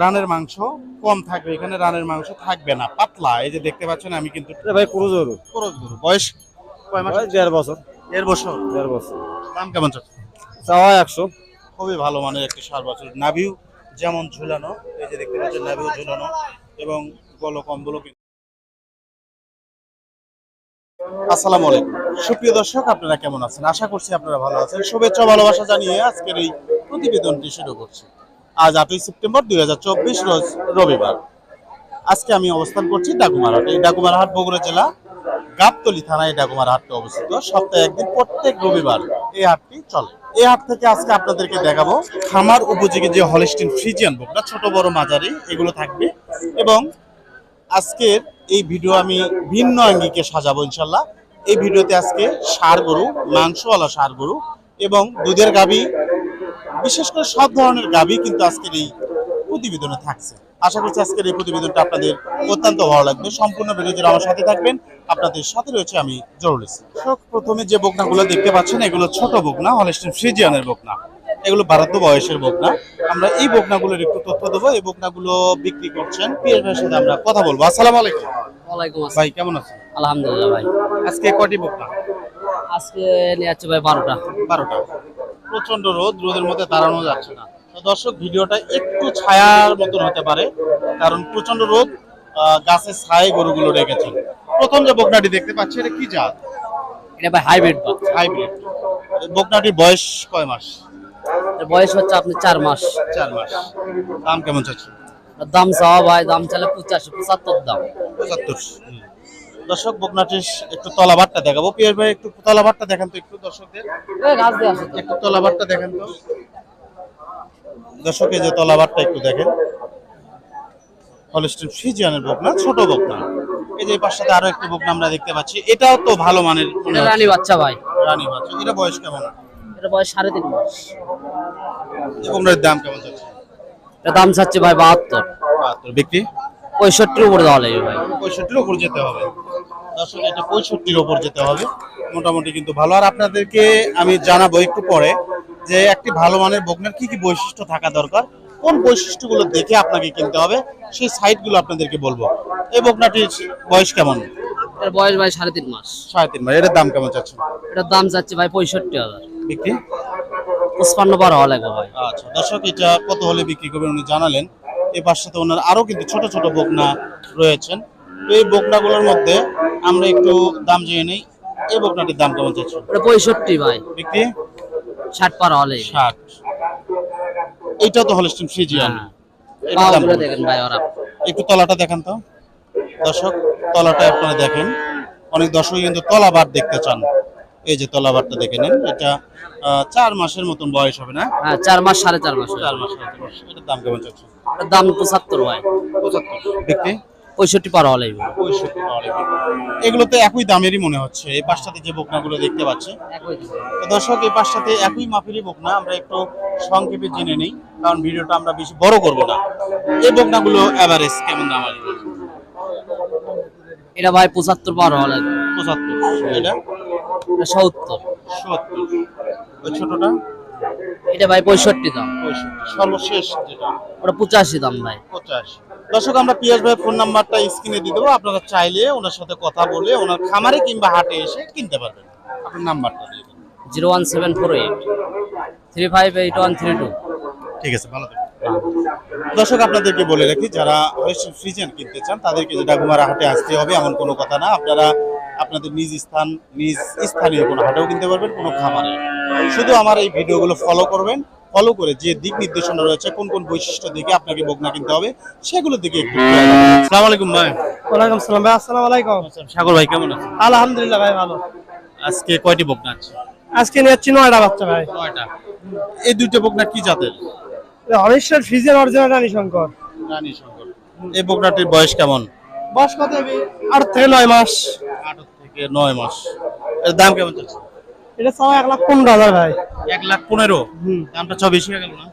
রানের মাংস কম থাকবে এখানে রানের মাংস থাকবে না পাতলা। এই যে দেখতে পাচ্ছেন আমি কিন্তু ভাই ক্রুজ গরু। খরচ গরু। বয়স কয় মাস? দেড় বছর। দেড় বছর। দেড় বছর। দাম কেমন চলছে চাওয়া একশো। খুবই ভালো মানের একটি সার বছর। নাভিও যেমন ঝুলানো এই যে দেখতে পাচ্ছেন নাভিও ঝুলানো এবং গল কম্বলও কিন্তু। আসসালামু আলাইকুম। সুপ্রিয় দর্শক আপনারা কেমন আছেন? আশা করছি আপনারা ভালো আছেন। শুভেচ্ছা ভালোবাসা জানিয়ে আজকের এই প্রতিবেদনটি শুরু করছি। আজ আটই সেপ্টেম্বর দু হাজার চব্বিশ রোজ রবিবার। আজকে আমি অবস্থান করছি ডাকুমারহাট। এই ডাকুমারহাট বগুড়া জেলা গাবতলি থানায় ডাকুমার হাটটি অবস্থিত। সপ্তাহে একদিন প্রত্যেক রবিবার এই হাটটি চলে। এই হাট থেকে আজকে আপনাদেরকে দেখাবো খামার উপযোগী যে হলিস্টিন ফ্রিজিয়ান বকরা, ছোট, বড়, মাঝারি, এগুলো থাকবে। এবং আজকের এই ভিডিও আমি ভিন্ন আঙ্গিকে সাজাবো ইনশাল্লাহ। এই ভিডিওতে আজকে সার গরু, মাংসওয়ালা সার গরু এবং দুধের গাবি বিশেষ করে সব ধরনের গাবি কিন্তু আজকের এই প্রতিবেদনে থাকছে। আশা করছি আজকের এই প্রতিবেদনটা আপনাদের অত্যন্ত ভালো লাগবে। সম্পূর্ণ ভিডিও আমার সাথে থাকবেন। আপনাদের সাথে রয়েছে আমি জরুল ইসলাম। দর্শক, প্রথমে যে বকনাগুলো দেখতে পাচ্ছেন এগুলো ছোট বকনা হলস্টিন ফ্রিজিয়ানের বকনা। এগুলো বারাদ্দ বয়সের বকনা। আমরা এই বকনাগুলোর একটু তথ্য দেবো। এই বকনাগুলো বিক্রি করছেন পিয়ার ভাইয়ের সাথে আমরা কথা বলব। আসসালামু আলাইকুম। ওয়ালাইকুম আসসালাম। ভাই কেমন আছেন? আলহামদুলিল্লাহ ভাই। আজকে কটি বকনা? আজকে নিয়ে যাচ্ছে ভাই বারোটা। বারোটা। প্রচণ্ড রোদ রোদের মধ্যে দাঁড়ানো যাচ্ছে না। তো দর্শক ভিডিওটা একটু ছায়ার মতন হতে পারে কারণ প্রচণ্ড রোদ গাছের ছায় গরুগুলো রেখেছে। প্রথম যে বকনাটি দেখতে পাচ্ছি এটা কি জাত? এটা ভাই হাইব্রিড হাইব্রিড। বকনাটির বয়স কয় মাস? বয়স হচ্ছে আপনি চার মাস। চার মাস। দাম কেমন চাচ্ছে এর দাম চাওয়া ভাই দাম চাইলে পঁচাশি পঁচাত্তর দাম। পঁচাত্তর। দর্শক বকনাটির একটু তলাবারটা দেখাবো। পিয়ার ভাই একটু তলাবারটা দেখান তো একটু দর্শকদের। একটু তলাবারটা দেখেন তো। দর্শক এই যে তলাবারটা একটু দেখেন। হলস্টিন ফ্রিজিয়ানের বকনা ছোট বকনা। এই যে পাশটাতে আরও একটি বকনা আমরা দেখতে পাচ্ছি। এটাও তো ভালো মানের মনে রানী বাচ্চা ভাই। রানী বাচ্চা। এটা বয়স কেমন? এটা বয়স সাড়ে তিন মাস। এই বকনার দাম কেমন যাচ্ছে এটা দাম চাচ্ছে ভাই বাহাত্তর। বাহাত্তর। বিক্রি? পঁয়ষট্টির উপরে দেওয়া লাগবে ভাই। পঁয়ষট্টির ওপর যেতে হবে। দর্শক এটা পঁয়ষট্টির ওপর যেতে হবে। মোটামুটি কিন্তু ভালো। আর আপনাদেরকে আমি জানাব একটু পরে যে একটি ভালো মানের বকনার কি কি বৈশিষ্ট্য থাকা দরকার কোন বৈশিষ্ট্যগুলো দেখে আপনাকে কিনতে হবে সেই সাইটগুলো আপনাদেরকে বলব। এই বকনাটির বয়স কেমন? এটার বয়স ভাই সাড়ে তিন মাস। সাড়ে তিন মাস। এটার দাম কেমন চাচ্ছে এটার দাম চাচ্ছে ভাই পঁয়ষট্টি হাজার। বিক্রি? পঁচপান্ন বারো হওয়া লাগবে ভাই। আচ্ছা দর্শক এটা কত হলে বিক্রি করবেন উনি জানালেন। এর পাশে তো ওনার আরও কিন্তু ছোট ছোট বকনা রয়েছেন। তো এই বকনাগুলোর মধ্যে আমরা একটু দাম জেনে নেই। এই বকনাটির দাম কেমন চাচ্ছে পঁয়ষট্টি ভাই। বিক্রি? ষাট পার হলে। ষাট। এইটা তো হলস্টিন ফ্রিজিয়ান হ্যাঁ। দেখেন ভাই ওরা। একটু তলাটা দেখান তো। দর্শক তলাটা আপনারা দেখেন। অনেক দর্শক কিন্তু তলাবার দেখতে চান। এই যে তলাবারটা দেখে নেন। এটা চার মাসের মতন বয়স হবে না? হ্যাঁ চার মাস সাড়ে চার মাস চার মাস সাড়ে চার মাস। এটার দাম কেমন চাচ্ছে এটার দাম পঁচাত্তর ভাই। পঁচাত্তর। বিক্রি? পঁয়ষট্টি পার পাওয়া যাবে। এগুলো তো একই দামেরই মনে হচ্ছে। এই পাশটাতে যে বকনাগুলো দেখতে পাচ্ছি। দর্শক এই পাশটাতে একই মাপেরই বকনা। আমরা একটু সংক্ষেপে জেনে নেই কারণ ভিডিওটা আমরা বেশি বড় করব না। এই বকনাগুলো এভারেজ কেমন দাম আসবে এটা ভাই পঁচাত্তর পার হলে পঁচাত্তর। এটা? এটা সত্তর। সত্তর। ওই ছোটটা? এটা ভাই পঁয়ষট্টি দাম। পঁয়ষট্টি। সর্বশেষ যেটা। ওটা পঁচাশি দাম ভাই। পঁচাশ। দর্শক আমরা পিয়াস ভাইয়ের ফোন নাম্বারটা স্ক্রিনে দিয়ে দেবো। আপনারা চাইলে ওনার সাথে কথা বলে ওনার খামারে কিংবা হাটে এসে কিনতে পারবেন। আপনার নাম্বারটা দিয়ে দেবেন zero one seven four eight. Three five eight one three two. ঠিক আছে ভালো থাকবেন। দর্শক আপনাদেরকে বলে রাখি যারা ফ্রিজেন কিনতে চান তাদেরকে যে ডাকুমারা হাটে আসতে হবে এমন কোনো কথা না। আপনারা আপনাদের নিজ স্থান নিজ স্থানীয় কোনো হাটেও কিনতে পারবেন কোনো খামারে। শুধু আমার এই ভিডিওগুলো ফলো করবেন। ফলো করে যে দিক নির্দেশনা রয়েছে কোন কোন বৈশিষ্ট্য দিকে আপনাকে বকনা কিনতে হবে সেগুলো দিকে একটু আসসালামু আলাইকুম ভাই। ওয়ালাইকুম সালাম ভাই আসসালামু আলাইকুম। সাগর ভাই কেমন আছেন? আলহামদুলিল্লাহ ভাই ভালো। আজকে কয়টি বকনা আছে? আজকে নিয়েছি নয়টা বাচ্চা ভাই। নয়টা। এই দুইটা বকনা কি জাতের? হরিশ্বর ফ্রিজের অরিজিনাল রানী শঙ্কর। রানী শঙ্কর। এই বকনাটির বয়স কেমন? বয়স কত আট থেকে নয় মাস। আট থেকে নয় মাস। এর দাম কেমন যাচ্ছে এটা সব এক লাখ পনেরো হাজার ভাই। এক লাখ পনেরো? দামটা ছ বেশি হয়ে গেল না?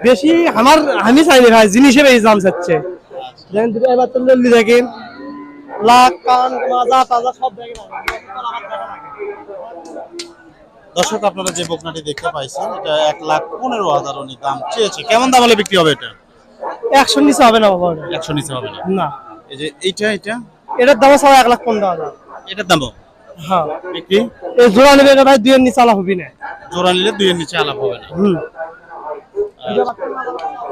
বেশি আমার আমি চাইনি ভাই জিনিসে বেশি দাম চাচ্ছে। দেখেন দুটো এবার তো লল্লি দেখেন। লাখ কান মাজা তাজা সব দেখেন। দর্শক আপনারা যে বকনাটি দেখতে পাইছেন এটা এক লাখ পনেরো হাজার উনি দাম চেয়েছে। কেমন দাম হলে বিক্রি হবে এটা? একশো নিচে হবে না বাবা একশো নিচে হবে না? না। এই যে এইটা এটা এটার দাম আছে এক লাখ পনেরো হাজার। এটার দাম হ্যাঁ। বিক্রি? এই জোড়া নেবে এটা ভাই দুইয়ের নিচে আলা হবি না। জোড়া নিলে দুইয়ের নিচে আলাপ হবে না। হুম।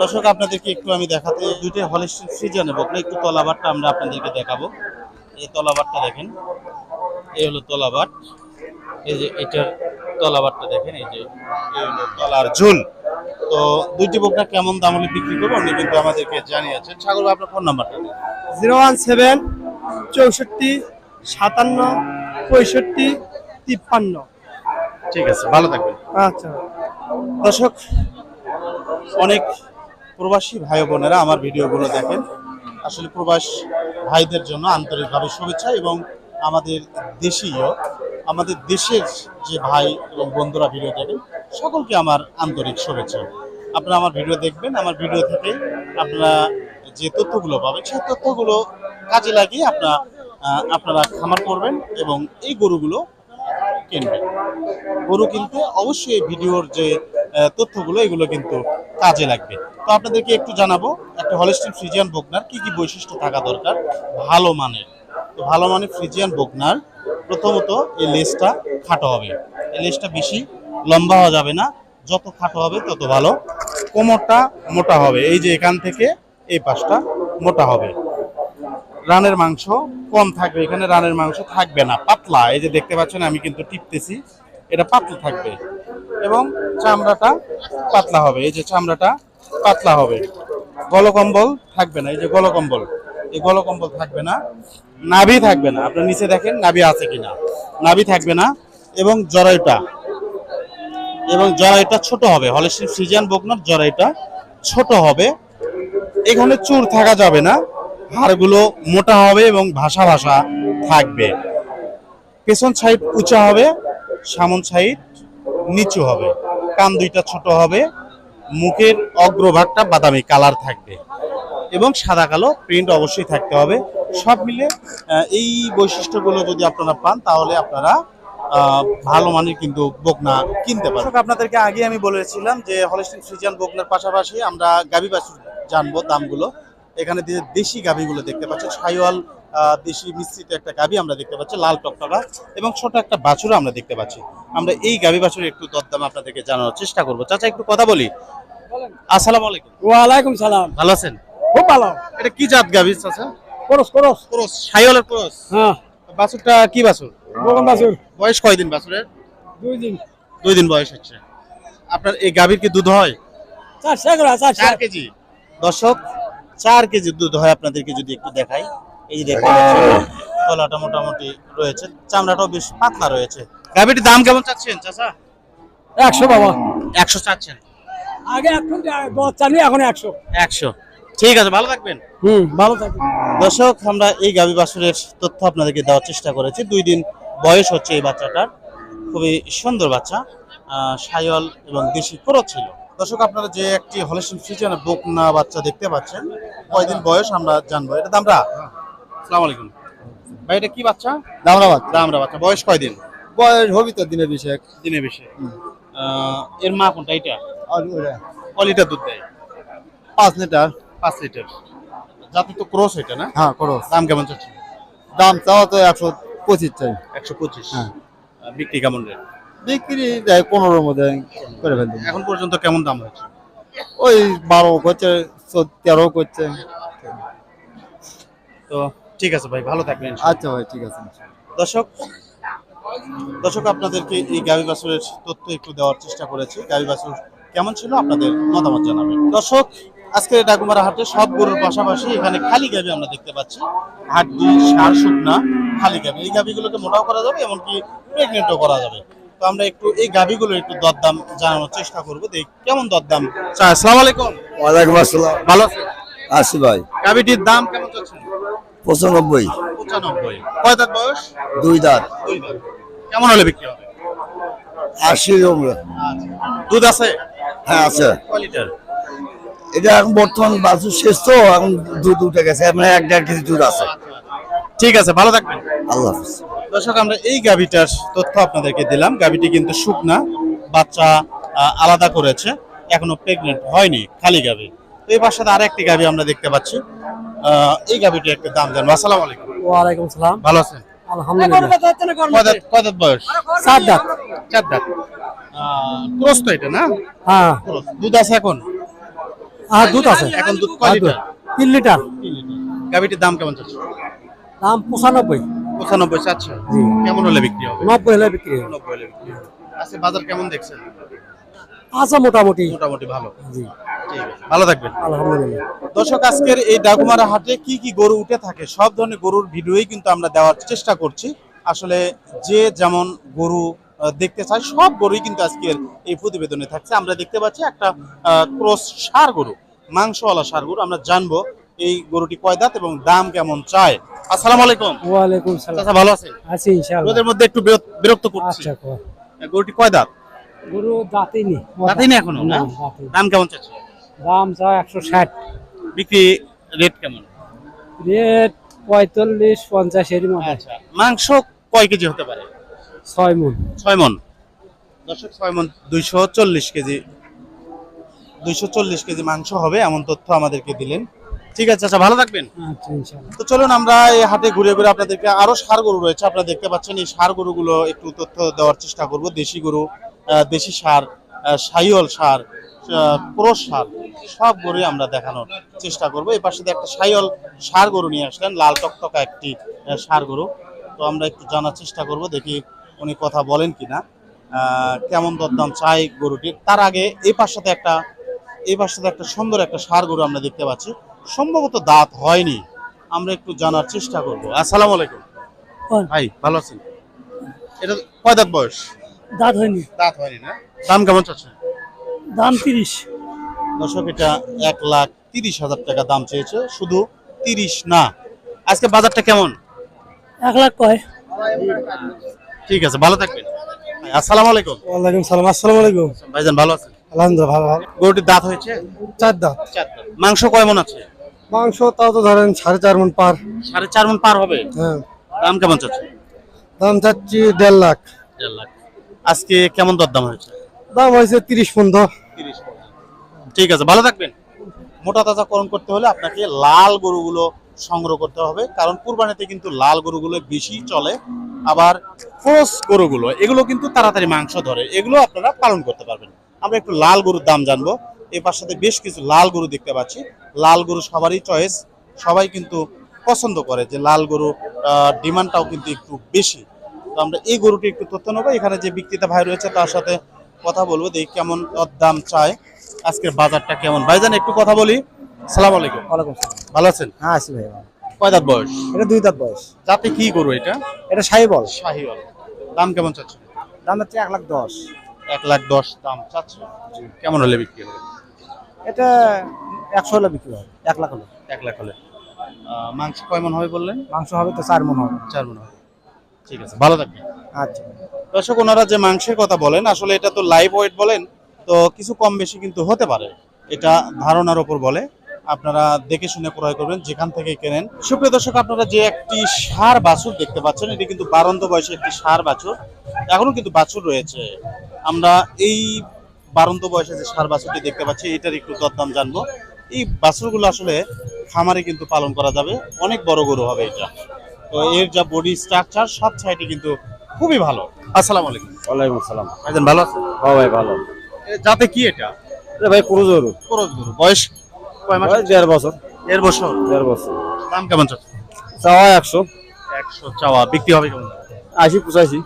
দর্শক আপনাদেরকে একটু আমি দেখাতে দুইটা হলিস্টিক সিজন এবং একটু তলাবারটা আমরা আপনাদেরকে দেখাবো। এই তলাবারটা দেখেন। এই হলো তলাবার এই যে এটার তলাবারটা দেখেন এই যে এই হলো তলার ঝুল। তো দুইটি বকনা কেমন দাম হলে বিক্রি করব উনি কিন্তু আমাদেরকে জানিয়েছেন সাগর আপনার ফোন নাম্বারটা জিরো ওয়ান সেভেন চৌষট্টি সাতান্ন পঁয়ষট্টি তিপ্পান্ন। ঠিক আছে ভালো থাকবেন। আচ্ছা। দর্শক অনেক প্রবাসী ভাই বোনেরা আমার ভিডিওগুলো দেখেন। আসলে প্রবাস ভাইদের জন্য আন্তরিকভাবে শুভেচ্ছা এবং আমাদের দেশীয় আমাদের দেশের যে ভাই এবং বন্ধুরা ভিডিও দেখেন সকলকে আমার আন্তরিক শুভেচ্ছা। আপনারা আমার ভিডিও দেখবেন আমার ভিডিও থেকে আপনারা যে তথ্যগুলো পাবেন সেই তথ্যগুলো কাজে লাগিয়ে আপনারা আপনারা খামার করবেন এবং এই গরুগুলো কিনবেন। গরু কিনতে অবশ্যই ভিডিওর যে তথ্যগুলো, এগুলো কিন্তু কাজে লাগবে। তো আপনাদেরকে একটু জানাব, একটা হলিস্টিন ফ্রিজিয়ান বকনার কি কি বৈশিষ্ট্য থাকা দরকার? ভালো মানের। তো ভালো মানের ফ্রিজিয়ান বকনার প্রথমত এই লেজটা খাটো হবে। এই লেজটা বেশি লম্বা হওয়া যাবে না। যত খাটো হবে, তত ভালো। কোমরটা মোটা হবে। এই যে এখান থেকে এই পাশটা মোটা হবে। রানের মাংস কম থাকবে, এখানে রানের মাংস থাকবে না, পাতলা। এই যে দেখতে পাচ্ছেন, আমি কিন্তু টিপতেছি, এটা পাতলা থাকবে। এবং চামড়াটা পাতলা হবে, এই যে চামড়াটা পাতলা হবে। গলকম্বল থাকবে না, এই যে গলকম্বল, এই গলকম্বল থাকবে না, নাভি থাকবে না। আপনার নিচে দেখেন, নাভি আছে কিনা। নাভি থাকবে না, এবং জরায়ুটা এবং জরায়ুটা ছোট হবে। হলেস্টিন ফ্রিজিয়ান বকনার জরায়ুটা ছোট হবে। এখানে চুর থাকা যাবে না। হাড়গুলো মোটা হবে এবং ভাসা ভাসা থাকবে। পেছন সাইড উঁচা হবে, সামন সাইড নিচু হবে। কান দুইটা ছোট হবে, মুখের অগ্রভাগটা বাদামি কালার থাকবে এবং সাদা কালো প্রিন্ট অবশ্যই থাকতে হবে। সব মিলে এই বৈশিষ্ট্যগুলো যদি আপনারা পান, তাহলে আপনারা ভালো মানের কিন্তু বকনা কিনতে পারেন আপনাদেরকে আগে আমি বলেছিলাম যে হলিস্টিন ফ্রিজিয়ান বকনার পাশাপাশি আমরা গাবি বাছুর জানব দামগুলো। এখানে যে দেশি গাবিগুলো দেখতে পাচ্ছেন সাইওয়াল আহ, দেশি মিশ্রিত একটা গাবি আমরা দেখতে পাচ্ছি লাল টকটকা এবং ছোট একটা বাছুর আমরা দেখতে পাচ্ছি। আমরা এই গাবি বাছুরের একটু দরদাম আপনাদেরকে জানানোর চেষ্টা করব। চাচা একটু কথা বলি। আসসালামু আলাইকুম। ওয়ালাইকুম সালাম। ভালো আছেন? খুব ভালো। এটা কি জাত গাবি চাচা? করস করস। ক্রস সাইওয়ালের ক্রস? হ্যাঁ। বাছুরটা কি বাছুর? বাছুর। বয়স কয়দিন বাছুরের? দুই দিন। দুই দিন বয়স হচ্ছে। আপনার এই গাভীর কি দুধ হয়? চার কেজি। দর্শক চার কেজি দুধ হয় আপনাদেরকে যদি একটু দেখাই। এই যে দেখতে পাচ্ছেন তলাটা মোটামুটি রয়েছে চামড়াটাও বেশ পাতলা রয়েছে। গাভীটির দাম কেমন চাচ্ছেন চাচা? একশো বাবা। একশো চাচ্ছেন। আগে এখন দশ চালি এখন একশো। একশো। ঠিক আছে ভালো থাকবেন। হুম ভালো থাকি দর্শক আমরা এই গাভী বাছুরের তথ্য আপনাদেরকে দেওয়ার চেষ্টা করেছি। দুই দিন বয়স হচ্ছে এই বাচ্চাটার। খুবই সুন্দর বাচ্চা। সায়ল এবং দেশি করো ছিল। দর্শক আপনারা যে একটি হলেশন ফ্রিজনে বকনা বাচ্চা দেখতে পাচ্ছেন কয়দিন বয়স আমরা জানব। এটা দামরা? সালাম আলাইকুম। ভাই এটা কি বাচ্চা? দামরা বাচ্চা। দামরা বাচ্চা। বয়স কয়দিন? বয়স হবি তো দিনে বিশেক। দিনে বেশি আহ, এর মা কোনটা এটা? ক লিটার দুধ দেয়। পাঁচ লিটার। পাঁচ লিটার। যাতে তো ক্রস এটা না? হ্যাঁ খরচ দাম কেমন চাচ্ছেন? দাম চাওয়া তো একশো পঁচিশ চাই। একশো পঁচিশ। হ্যাঁ। বিক্রি কেমন রেট? বিক্রি দেয় পনেরোর মধ্যে করে ফেলতে। এখন পর্যন্ত কেমন দাম হয়েছে ওই বারো করছে তেরো করছে। তো ঠিক আছে ভাই ভালো থাকবেন আচ্ছা ভাই ঠিক আছে। দর্শক দর্শক আপনাদেরকে এই গাবি বাছুরের তথ্য একটু দেওয়ার চেষ্টা করেছি। গাবি বাছুর কেমন ছিল আপনাদের মতামত জানাবেন। দর্শক আজকে ডাকুমারা হাটে সব গরুর পাশাপাশি এখানে খালি গাবি আমরা দেখতে পাচ্ছি। হাড্ডি সার শুকনা খালি গাবি। এই গাবিগুলোকে মোটাও করা যাবে এমনকি প্রেগনেন্টও করা যাবে। তো আমরা একটু এই গাবিগুলো একটু দরদাম জানানোর চেষ্টা করব। দেখ কেমন দরদাম? আসসালামু আলাইকুম। ওয়ালাইকুম আসসালাম। ভালো আশি ভাই। গাবিটির দাম কেমন চাচ্ছেন পঁচানব্বই। পঁচানব্বই। কয় দাঁত বয়স? দুই দাঁত। দুই দাঁত। কেমন হলে বিক্রি হবে? আশি দুধ আছে? হ্যাঁ আছে। লিটার? এটা এখন বর্তমান বাছুর শেষ তো এখন দুধ উঠে গেছে। এক দেড় কেজি দুধ আছে। ঠিক আছে ভালো থাকবেন। আল্লাহ হাফিজ। দর্শক আমরা এই গাভিটার তথ্য আপনাদেরকে দিলাম। গাভিটি কিন্তু শুকনা বাচ্চা আলাদা করেছে এখনও প্রেগনেন্ট হয়নি খালি গাভি। তো এই পাশে আর একটি গাভি আমরা দেখতে পাচ্ছি। এই গাভিটি একটা দাম জানব। আসসালামু আলাইকুম। ওয়ালাইকুম সালাম। ভালো আছেন? আলহামদুলিল্লাহ। বয়স? সাত দাঁত। চার দাঁত। ক্রস তো এটা না? হ্যাঁ। ক্রস। দুধ আছে এখন? আর দুধ আছে। এখন দুধ কয় লিটার? তিন লিটার। গাভিটির দাম কেমন চলছে দাম পঁচানব্বই। পঁচানব্বই চাচ্ছে কেমন হলে বিক্রি হবে? নব্বই হলে বিক্রি হবে। নব্বই হলে বিক্রি হবে। আজকে বাজার কেমন দেখছেন? আছে মোটামুটি। মোটামুটি ভালো। জি। ভালো থাকবেন। আলহামদুলিল্লাহ। দর্শক আজকের এই ডাকুমারা হাটে কি কি গরু উঠে থাকে সব ধরনের গরুর ভিডিওই কিন্তু আমরা দেওয়ার চেষ্টা করছি। আসলে যে যেমন গরু দেখতে চায় সব গরুই কিন্তু আজকের এই প্রতিবেদনে থাকছে। আমরা দেখতে পাচ্ছি একটা ক্রস সার গরু মাংসওয়ালা সার গরু। আমরা জানব এই গরুটি কয় দাঁত এবং দাম কেমন চায়? আসসালামু আলাইকুম। ওয়ালাইকুম সালাম। চাচা ভালো আছেন? আছি ইনশাআল্লাহ। রোদের মধ্যে একটু বিরক্ত করছি। আচ্ছা কো। গরুটি কয় দাঁত? গরু দাঁতই নি দাঁতেই না এখনও না? দাম কেমন চাচ্ছে? দাম চায় একশো ষাট। বিক্রি রেট কেমন? রেট পঁয়তাল্লিশ পঞ্চাশ এর মধ্যে আচ্ছা মাংস কয় কেজি হতে পারে? ছয় মন। ছয় মন। দর্শক ছয় মন দুইশো চল্লিশ কেজি। দুইশো চল্লিশ কেজি মাংস হবে এমন তথ্য আমাদেরকে দিলেন। ঠিক আছে আচ্ছা ভালো থাকবেন। আচ্ছা তো চলুন আমরা এই হাটে ঘুরে ঘুরে আপনাদেরকে আরও সার গরু রয়েছে। আপনারা দেখতে পাচ্ছেন এই সার গরুগুলো একটু তথ্য দেওয়ার চেষ্টা করব। দেশি গরু দেশি সার সাইওয়াল সার ক্রোশ সার সব গরুই আমরা দেখানোর চেষ্টা করব। এই পাশে একটা সাইওয়াল সার গরু নিয়ে আসলেন লাল টকটকা একটি সার গরু। তো আমরা একটু জানার চেষ্টা করব দেখি উনি কথা বলেন কিনা। কেমন দরদাম চাই গরুটির? তার আগে এই পাশটাতে একটা এই পাশটাতে একটা সুন্দর একটা সার গরু আমরা দেখতে পাচ্ছি। সম্ভবত দাঁত হয়নি। আমরা একটু জানার চেষ্টা করব। আসসালামু আলাইকুম। ভাই ভালো আছেন? এটা কয় দাঁত বয়স? দাঁত হয়নি। দাঁত হয়নি না? দাম কেমন চাচ্ছে দাম তিরিশ। দর্শক এটা এক লাখ তিরিশ হাজার টাকা দাম চেয়েছে। শুধু তিরিশ না। আজকে বাজারটা কেমন? এক লাখ কয়। ঠিক আছে ভালো থাকবেন। ভাই, আসসালামু আলাইকুম। ওয়ালাইকুম সালাম আসসালামু আলাইকুম। ভাইজান ভালো আছেন? আলহামদুলিল্লাহ ভালো ভালো। গরুটির দাঁত হয়েছে? চার দাঁত। চার দাঁত। মাংস কয় মন আছে? মাংস তাও তো ধরেন সাড়ে চার মন পার। সাড়ে চার মন পার হবে? হ্যাঁ। দাম কেমন চাচ্ছে? দাম চাচ্ছি দেড় লাখ। দেড় লাখ। আজকে কেমন দরদাম হয়েছে? দাম হয়েছে তিরিশ পনেরো ঠিক আছে ভালো থাকবেন। মোটা তাজা করণ করতে হলে আপনাকে লাল গরুগুলো সংগ্রহ করতে হবে কারণ কুরবানিতে কিন্তু লাল গরুগুলো বেশি চলে। আবার ক্রস গরুগুলো এগুলো কিন্তু তাড়াতাড়ি মাংস ধরে এগুলো আপনারা পালন করতে পারবেন। আমরা একটু লাল গরুর দাম জানব। এই পাশাতে বেশ কিছু লাল গরু দেখতে পাচ্ছি। লাল গরু সবারই চয়েস সবাই কিন্তু পছন্দ করে যে লাল গরু ডিমান্ডটাও কিন্তু একটু বেশি। তো আমরা এই গরুটি একটু তথ্য নেব। এখানে যে বিক্রেতা ভাই রয়েছে তার সাথে কথা বলব দেখি কেমন দাম চায়। আজকের বাজারটা কেমন? ভাই ভাইজান একটু কথা বলি। সালাম আলাইকুম। ওয়ালাইকুম আসসালাম ভালো আছেন? হ্যাঁ আছি ভাই কয় দাঁত বয়স? এটা দুই দাঁত বয়স। যাতে কি গরু এটা? এটা সাহি বল শাহিওয়াল। দাম কেমন চাচ্ছে দাম হচ্ছে এক লাখ দশ। এক লাখ দশ দাম চাচ্ছে? কেমন হলে বিক্রি হবে? এটা একশো হলে বিক্রি হবে এক লাখ হলে। এক লাখ হলে। মাংস কয় মন হবে বললেন? মাংস হবে তো চার মন হবে। চার মন হবে। ঠিক আছে ভালো থাকবেন। আচ্ছা। দর্শক ওনারা যে মাংসের কথা বলেন আসলে এটা তো লাইভ ওয়েট বলেন তো কিছু কম বেশি কিন্তু হতে পারে। এটা ধারণার ওপর বলে। আপনারা দেখে শুনে ক্রয় করবেন যেখান থেকে কেনেন। সুপ্রিয় দর্শক আপনারা যে একটি সার বাছুর দেখতে পাচ্ছেন এটি কিন্তু বারন্ত বয়সে একটি সার বাছুর। এখনও কিন্তু বাছুর রয়েছে। আমরা এই বারন্ত বয়সে যে সার বাছুরটি দেখতে পাচ্ছি এটার একটু দরদাম জানব। এই বাছুরগুলো আসলে খামারে কিন্তু পালন করা যাবে। অনেক বড় গরু হবে এটা। তো এর যা বডি স্ট্রাকচার সব সাইডে কিন্তু খুবই ভালো। আসসালামু আলাইকুম। ওয়ালাইকুম সালাম ভাইজান ভালো আছেন? হ্যাঁ ভাই ভালো। যাতে কি এটা? ভাই ভাই ক্রুজোর খরচ গরু। বয়স কয় মাস? দেড় বছর। দেড় বছর। দেড় বছর। দাম কেমন চাওয়া একশো। একশো চাওয়া। বিক্রি হবে কেমন? আশি পঁচাশি।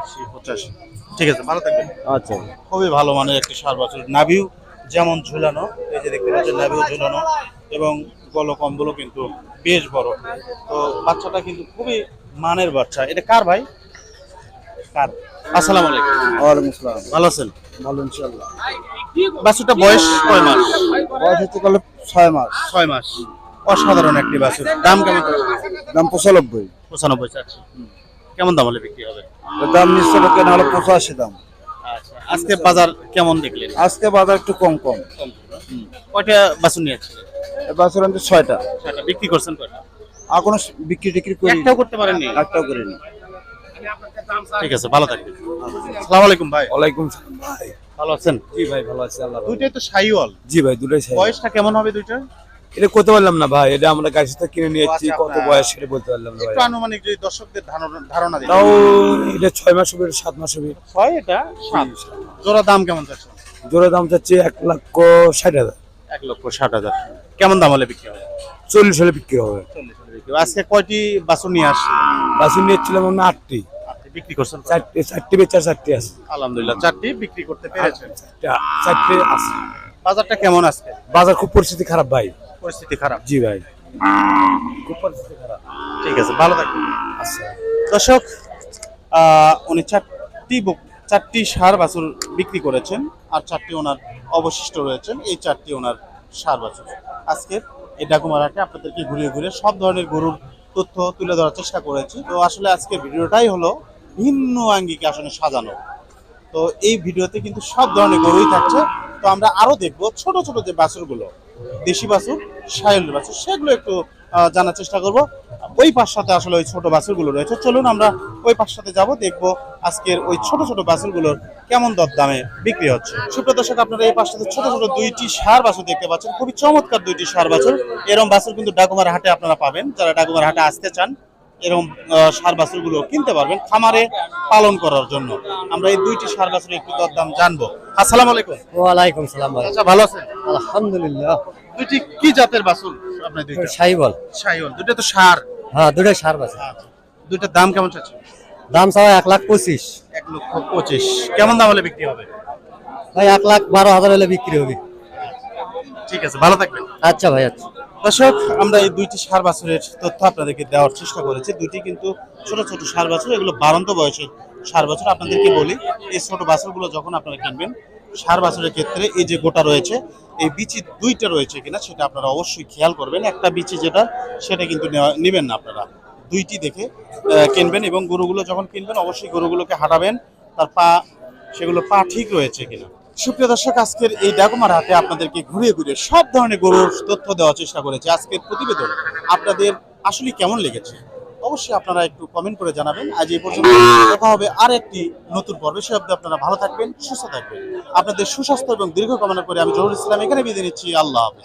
আশি পঁচাশি। ঠিক আছে ভালো থাকবেন। আচ্ছা। খুবই ভালো মানের একটি সার বাছুর। নাভিও যেমন ঝুলানো এই যে দেখতে পাচ্ছেন নাভিও ঝুলানো এবং গল কম্বলও কিন্তু বেশ বড়। তো বাচ্চাটা কিন্তু খুবই মানের বাচ্চা। এটা কার ভাই? কার? আসসালামু আলাইকুম। ওয়ালাইকুম আসসালাম। ভালো আছেন? ভালো ইনশাল্লাহ বাছুরটা বয়স কয় মাস? বয়স হচ্ছে গেলে ছয় মাস। ছয় মাস। অসাধারণ একটি বাছুর দাম কেমন? দাম পঁচানব্বই। পঁচানব্বই চাচ্ছি কেমন দাম হলে বিক্রি হবে? দাম নিশ্চয় কেনা হলো পঁচাশি দাম। আচ্ছা আজকে বাজার কেমন দেখলেন? আজকে বাজার একটু কম কম। কয়টা বাছুর নিয়ে আসছিলেন আমি ছয়টা। ছয়টা। বিক্রি করছেন কয়টা? আর কোনো বিক্রি টিক্রি করি একটাও করতে পারেননি? একটাও করিনি। ঠিক আছে ভালো থাকবেন। আসসালামু আলাইকুম ভাই। ওয়ালাইকুম ভাই। ভালো আছেন? জি ভাই ভালো আছি আল্লাহ দুইটাই তো সাইওয়াল। জি ভাই দুটোই চাই বয়সটা কেমন হবে দুইটা এটা করতে পারলাম না ভাই এটা আমরা গাছ থেকে কিনে নিয়ে এসেছি আচ্ছা, কত বয়স সেটা বলতে পারলাম না একটু আনুমানিক যদি দর্শকদের ধারণা- দিন। তাও এটা ছয় মাস হবে সাত মাস হবে। ছয় এটা সাত। জোড়া দাম কেমন যাচ্ছে জোড়া দাম চাচ্ছে এক লক্ষ ষাট হাজার। এক লক্ষ ষাট হাজার। কেমন দাম হলে বিক্রি হবে? চল্লিশ হলে বিক্রি হবে। চল্লিশ হলে বিক্রি। আজকে কয়টি বাছুর নিয়ে আসছে বাসি নিয়েছিলাম আমরা আটটি। আপনি বিক্রি করছেন চারটে চারটি বেচার চারটি আছে। আলহামদুলিল্লাহ চারটি বিক্রি করতে পেরেছেন। চারটা- আছে। বাজারটা কেমন আজকে? বাজার খুব পরিস্থিতি খারাপ ভাই। পরিস্থিতি খারাপ। জি ভাই। খুব পরিস্থিতি খারাপ। ঠিক আছে ভালো থাকবেন। আচ্ছা। দর্শক উনি চারটি চারটি সার বাছুর বিক্রি করেছেন আর চারটি ওনার অবশিষ্ট রয়েছেন। এই চারটি ওনার সার বাছুর। আজকে এই ডাকুমারাকে আপনাদেরকে ঘুরিয়ে ঘুরে সব ধরনের গরুর তথ্য তুলে ধরার চেষ্টা করেছি। তো আসলে আজকের ভিডিওটাই হলো ভিন্ন আঙ্গিকে আসলে সাজানো। তো এই ভিডিওতে কিন্তু সব ধরনের গরুই থাকছে। তো আমরা আরও দেখব ছোট ছোট যে বাছুরগুলো, দেশি বাছুর, সায়ল বাছুর, সেগুলো একটু জানার চেষ্টা করব। ওই পাশটাতে আসলে ওই ছোট বাছুরগুলো রয়েছে। চলুন আমরা ওই পাশটাতে যাব, দেখব আজকের ওই ছোট ছোট বাছুরগুলোর কেমন দর দামে বিক্রি হচ্ছে। সুপ্রিয় দর্শক, আপনারা এই পাশটাতে ছোট ছোট দুইটি সার বাছুর দেখতে পাচ্ছেন। খুবই চমৎকার দুইটি সার বাছুর। এরকম বাছুর কিন্তু ডাকুমার হাটে আপনারা পাবেন। যারা ডাকুমার হাটে আসতে চান এরকম সার বাছুরগুলো কিনতে পারবেন খামারে পালন করার জন্য। আমরা এই দুইটি সার বাছুরের একটু দরদাম জানব। আসসালাম আলাইকুম। ওয়ালাইকুম সালাম আচ্ছা ভালো আছেন? আলহামদুলিল্লাহ। দুইটি কি জাতের বাছুর আপনার দুইটা সাইবল সাইওয়াল দুইটা তো সার। হ্যাঁ দুটোই সার আছে আচ্ছা দুইটার দাম কেমন চাচ্ছে দাম চাওয়া এক লাখ পঁচিশ। এক লক্ষ পঁচিশ। কেমন দাম হলে বিক্রি হবে? ভাই এক লাখ বারো হাজার হলে বিক্রি হবে। ঠিক আছে ভালো থাকবেন। আচ্ছা ভাই আচ্ছা। দর্শক আমরা এই দুইটি সার বাছুরের তথ্য আপনাদেরকে দেওয়ার চেষ্টা করেছি। দুইটি কিন্তু ছোট ছোট সার বাছুর, এগুলো বারন্ত বয়সের সার বাছুর। আপনাদেরকে বলি, এই ছোট বাছুরগুলো যখন আপনারা কিনবেন, সার বাছুরের ক্ষেত্রে এই যে গোটা রয়েছে, এই বিচি দুইটা রয়েছে কিনা সেটা আপনারা অবশ্যই খেয়াল করবেন। একটা বিচি যেটা, সেটা কিন্তু নেবেন না আপনারা। দুইটি দেখে কিনবেন এবং গরুগুলো যখন কিনবেন, অবশ্যই গরুগুলোকে হাঁটাবেন, তার পা, সেগুলো পা ঠিক রয়েছে কিনা। সুপ্রিয় দর্শক, আজকের এই ডাকুমার হাটে আপনাদেরকে ঘুরিয়ে ঘুরিয়ে সব ধরনের গরুর তথ্য দেওয়ার চেষ্টা করেছে। আজকের প্রতিবেদন আপনাদের আসলে কেমন লেগেছে? অবশ্যই আপনারা একটু কমেন্ট করে জানাবেন। আজ এই পর্যন্ত দেখা হবে আর একটি নতুন পর্বে। সে অব্দি আপনারা ভালো থাকবেন, সুস্থ থাকবেন। আপনাদের সুস্বাস্থ্য এবং দীর্ঘ কামনা করে আমি জহুর ইসলাম এখানে বিদায় নিচ্ছি। আল্লাহ হাফিজ।